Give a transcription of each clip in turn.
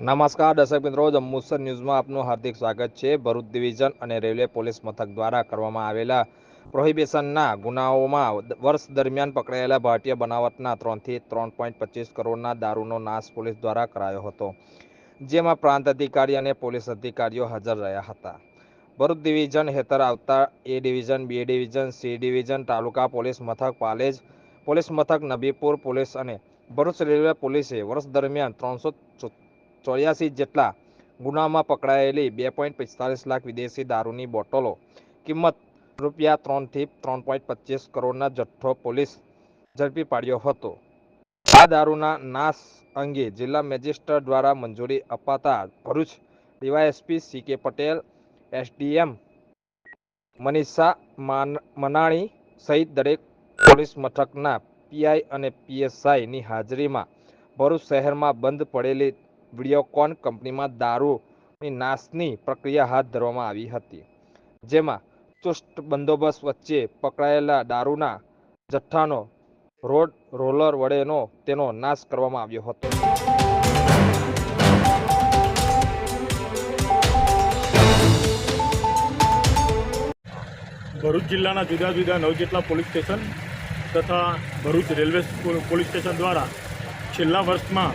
નમસ્કાર, દર્શક મિત્રો. જંબુસર ન્યૂઝમાં આપનું હાર્દિક સ્વાગત છે. ભરૂચ ડિવિઝન અને રેલવે પોલીસ મથક દ્વારા કરવામાં આવેલા પ્રોહિબિશનના ગુનાઓમાં વર્ષ દરમિયાન પકડાયેલા ભારતીય બનાવટના ત્રણથી ત્રણ પોઈન્ટ પચીસ કરોડના દારૂનો નાશ પોલીસ દ્વારા કરાયો હતો, જેમાં પ્રાંત અધિકારી અને પોલીસ અધિકારીઓ હાજર રહ્યા હતા. ભરૂચ ડિવિઝન હેઠળ આવતા A division, B division, C division, taluka police મથક, પાલેજ પોલીસ મથક, નબીપુર પોલીસ અને ભરૂચ રેલવે પોલીસે વર્ષ દરમિયાન ત્રણસો ચોર્યાસી જેટલા ગુનામાં પકડાયેલી બે પોઈન્ટ પિસ્તાલીસ લાખ વિદેશી દારૂની બોટલો. કિંમત રૂપિયા ત્રણથી ત્રણ પોઈન્ટ પચીસ કરોડના જથ્થો પોલીસ ઝડપી પાડ્યો હતો. આ દારૂના નાશ અંગે જિલ્લા મેજિસ્ટ્રેટ દ્વારા મંજૂરી અપાતા ભરૂચ ડીવાયએસપી સી કે પટેલ, એસડીએમ મનીષા મનાણી સહિત દરેક પોલીસ મથકના પીઆઈ અને પીએસઆઈની હાજરીમાં ભરૂચ શહેરમાં બંધ પડેલી વિડીયોકોન કંપનીમાં દારૂની નાશની પ્રક્રિયા હાથ ધરવામાં આવી હતી. જેમાં ચુસ્ત બંદોબસ્ત વચ્ચે પકડાયેલા દારૂના જથ્થાનો રોડ રોલર વડેનો તેનો નાશ કરવામાં આવ્યો હતો. ભરૂચ જિલ્લાના જુદા જુદા નવ જેટલા પોલીસ સ્ટેશન તથા ભરૂચ રેલવે પોલીસ સ્ટેશન દ્વારા છેલ્લા વર્ષમાં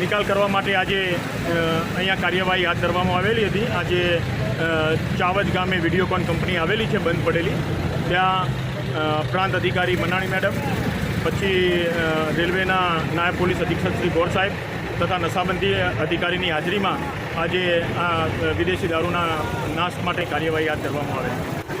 નિકાલ કરવા માટે આજે અહીંયા કાર્યવાહી હાથ ધરવામાં આવેલી હતી. આજે ચાવજ ગામે વિડીયોકોન કંપની આવેલી છે, બંધ પડેલી. ત્યાં પ્રાંત અધિકારી મનાણી મેડમ, પછી રેલવેના નાયબ પોલીસ અધિક્ષક શ્રી ગોર સાહેબ તથા નશાબંધી અધિકારીની હાજરીમાં આજે આ વિદેશી દારૂના નાશ માટે કાર્યવાહી હાથ ધરવામાં આવે છે